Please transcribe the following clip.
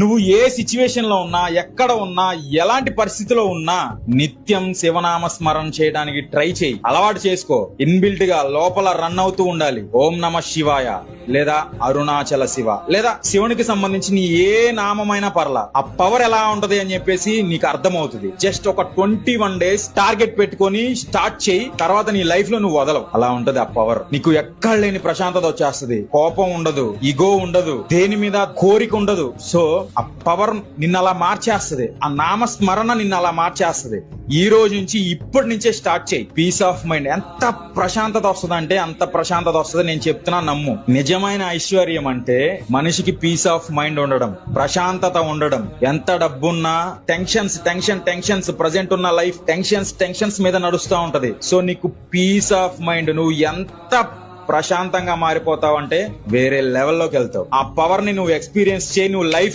నువ్వు ఏ సిచ్యువేషన్లో ఉన్నా ఎక్కడ ఉన్నా ఎలాంటి పరిస్థితిలో ఉన్నా నిత్యం శివనామ స్మరణ చేయడానికి ట్రై చేయి. అలవాటు చేసుకో. ఇన్బిల్ట్గా లోపల రన్ అవుతూ ఉండాలి. ఓం నమ శివాయ. లేదా అరుణాచల శివ లేదా శివునికి సంబంధించిన ఏ నామమైనా పర్లా ఆ పవర్ ఎలా ఉంటది అని చెప్పేసి నీకు అర్థమవుతుంది. జస్ట్ ఒక ట్వంటీ వన్ డేస్ టార్గెట్ పెట్టుకొని స్టార్ట్ చేయి తర్వాత నీ లైఫ్లో నువ్వు వదలవు. అలా ఉంటది ఆ పవర్ నీకు ఎక్కడ లేని ప్రశాంతత వచ్చేస్తుంది. కోపం ఉండదు ఇగో ఉండదు దేని మీద కోరిక ఉండదు. సో ఆ పవర్ నిన్న అలా మార్చేస్తుంది. ఆ నామస్మరణ నిన్న అలా మార్చేస్తుంది. ఈ రోజు నుంచి ఇప్పటి నుంచే స్టార్ట్ చేయి. పీస్ ఆఫ్ మైండ్ ఎంత ప్రశాంతత వస్తుంది అంటే అంత ప్రశాంతత వస్తుంది. నేను చెప్తున్నా నమ్ము. నిజమైన ఐశ్వర్యం అంటే మనిషికి పీస్ ఆఫ్ మైండ్ ఉండడం ప్రశాంతత ఉండడం. ఎంత డబ్బున్నా టెన్షన్స్ టెన్షన్ టెన్షన్స్ ప్రజెంట్ ఉన్న లైఫ్ టెన్షన్స్ టెన్షన్స్ మీద నడుస్తూ ఉంటది. సో నీకు పీస్ ఆఫ్ మైండ్ నువ్వు ఎంత ప్రశాంతంగా మారిపోతావు అంటే వేరే లెవెల్లోకి వెళ్తావు. ఆ పవర్ని నువ్వు ఎక్స్పీరియన్స్ చేయి. నువ్వు లైఫ్